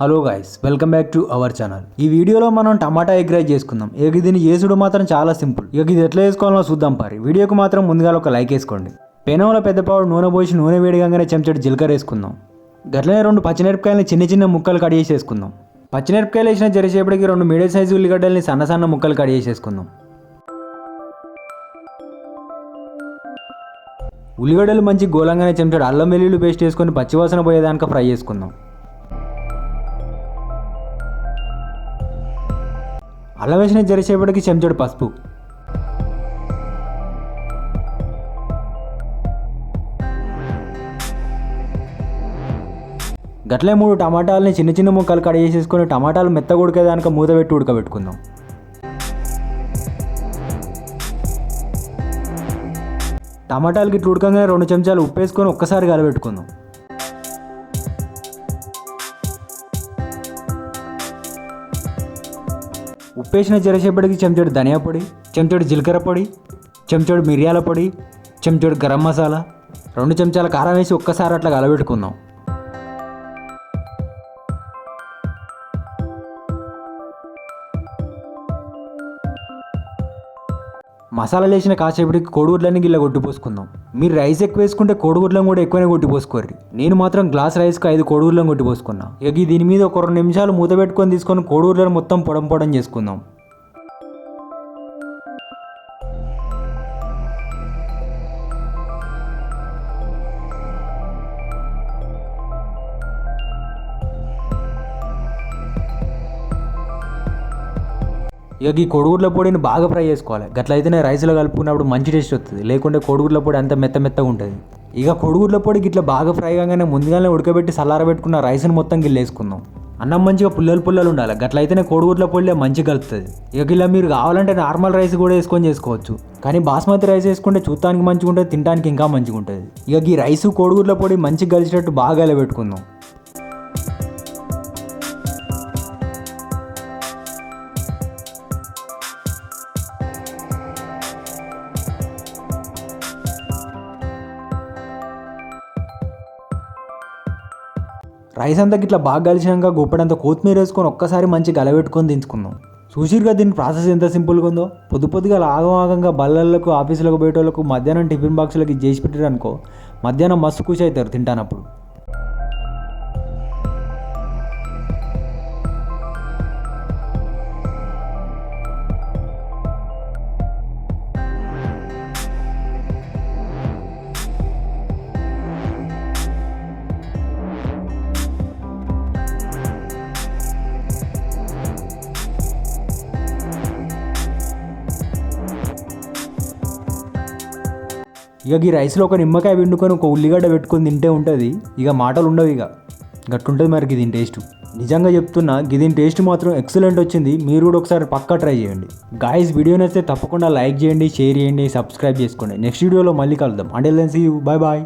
Hello guys welcome back to our channel. ఈ వీడియోలో మనం టమాటా ఎగ్ రైస్ చేసుకుందాం. ఇక దీన్ని చేసుడు మాత్రం చాలా సింపుల్. ఇక ఇది ఎట్లా చేసుకోవాలో చూద్దాం పారి. వీడియోకి మాత్రం ముందుగా ఒక లైక్ వేసుకోండి. పెనంలో పెద్ద పావు నూనె పోసి నూనె వేడిగానే చెంచడు జీలకర్ర వేసుకుందాం. గట్లనే రెండు పచ్చిమిరపకాయలని చిన్న చిన్న ముక్కలు కట్ చేసేసుకుందాం పచ్చిమిరపకాయలు వేసిన జరిసేపటికి రెండు మీడియం సైజు ఉల్లిగడ్డల్ని సన్న సన్న ముక్కలు కట్ చేసేసుకుందాం ఉల్లిగడ్డలు మంచి గోలంగానే చెంచాడు. అల్లం వెల్లుల్లి పేస్ట్ వేసుకొని పచ్చివాసన పోయేదానికి ఫ్రై చేసుకుందాం. అల్లం వేసిన జరిసేపటికి చెంచాడు పసుపు. గట్లే మూడు టమాటాలని చిన్న చిన్న ముక్కలు కట్ చేసేసుకొని టమాటాలు మెత్తగా ఉడికేదానికి మూత పెట్టి ఉడకబెట్టుకుందాం. టమాటాలకి ఇట్లా ఉడకంగానే రెండు చెంచాలు ఉప్పు వేసుకొని ఒక్కసారి కలబెట్టుకుందాం ఉప్పేసిన జరసేపటికి చెంచాడు ధనియా పొడి చెంచాడు జీలకర్ర పొడి చెంచాడు మిరియాల పొడి చెంచాడు గరం మసాలా. రెండు చెంచాల కారం వేసి ఒక్కసారి అట్లా కలబెట్టుకుందాం మసాలాలు లేచిన కాసేపటికి కోడిగుడ్లన్నీ గిల్ల కొట్టిపోసుకుందాం. మీరు రైస్ ఎక్కువ వేసుకుంటే కోడిగుడ్లను కూడా ఎక్కువనే కొట్టిపోసుకోర్రి. నేను మాత్రం గ్లాస్ రైస్కి ఐదు కోడిగుడ్లను కొట్టిపోసుకున్నా. ఇక ఈ దీని మీద ఒక రెండు నిమిషాలు మూత పెట్టుకొని తీసుకొని కోడిగుడ్లను మొత్తం పొడం పొడం చేసుకుందాం. ఇక ఈ కోడిగుడ్ల పొడిని బాగా ఫ్రై చేసుకోవాలి. గట్లయితేనే రైస్లో కలుపుకున్నప్పుడు మంచి టేస్ట్ వస్తుంది లేకుంటే కోడిగుడ్ల పొడి అంత మెత్త మెత్తగా ఉంటుంది. ఇక కోడిగుడ్ల పొడి ఇట్లా బాగా ఫ్రై కాగానే ముందుగానే ఉడకబెట్టి చల్లారబెట్టుకున్న రైస్ని మొత్తం గిల్లేసుకుందాం. అన్నం మంచిగా పుల్లలు పుల్లలు ఉండాలి. గట్లయితేనే కోడిగుడ్ల పొడిలే మంచిగా కలుపుతుంది ఇక ఇలా మీరు కావాలంటే నార్మల్ రైస్ కూడా వేసుకొని చేసుకోవచ్చు. కానీ బాస్మతి రైస్ వేసుకుంటే చూడటానికి మంచిగా ఉంటుంది తినడానికి ఇంకా మంచిగా ఉంటుంది ఇక ఈ రైస్ కోడిగుడ్ల పొడి మంచిగా కలిసేటట్టు బాగా పెట్టుకుందాం రైస్ అంతా ఇట్లా బాగా కలిసినాక గొప్పడంత కొత్తిమీర వేసుకొని ఒక్కసారి మంచి గలబెట్టుకొని దించుకుందాం. చూసిరుగా దీని ప్రాసెస్ ఎంత సింపుల్గా ఉందో? పొద్దు పొద్దుగా ఆగం ఆగంగా బల్లలకు ఆఫీసులకు పోయేటోళ్ళకు మధ్యాహ్నం టిఫిన్ బాక్సులకి చేసి పెట్టారు అనుకో మధ్యాహ్నం మస్తు ఖుషి అవుతారు తింటానప్పుడు. ఇక ఈ రైస్లో ఒక నిమ్మకాయ పిండుకొని ఒక ఉల్లిగడ్డ పెట్టుకొని తింటే ఉంటుంది. ఇక మాటలు ఉండవు ఇక. గట్టుంటుంది మరి దీని టేస్ట్. నిజంగా చెప్తున్నా దీని టేస్ట్ మాత్రం ఎక్సలెంట్ వచ్చింది. మీరు కూడా ఒకసారి పక్కా ట్రై చేయండి. గాయస్ వీడియో నచ్చితే తప్పకుండా లైక్ చేయండి షేర్ చేయండి సబ్స్క్రైబ్ చేసుకోండి. నెక్స్ట్ వీడియోలో మళ్ళీ కలుద్దాం. అంటే సీ యూ బాయ్ బాయ్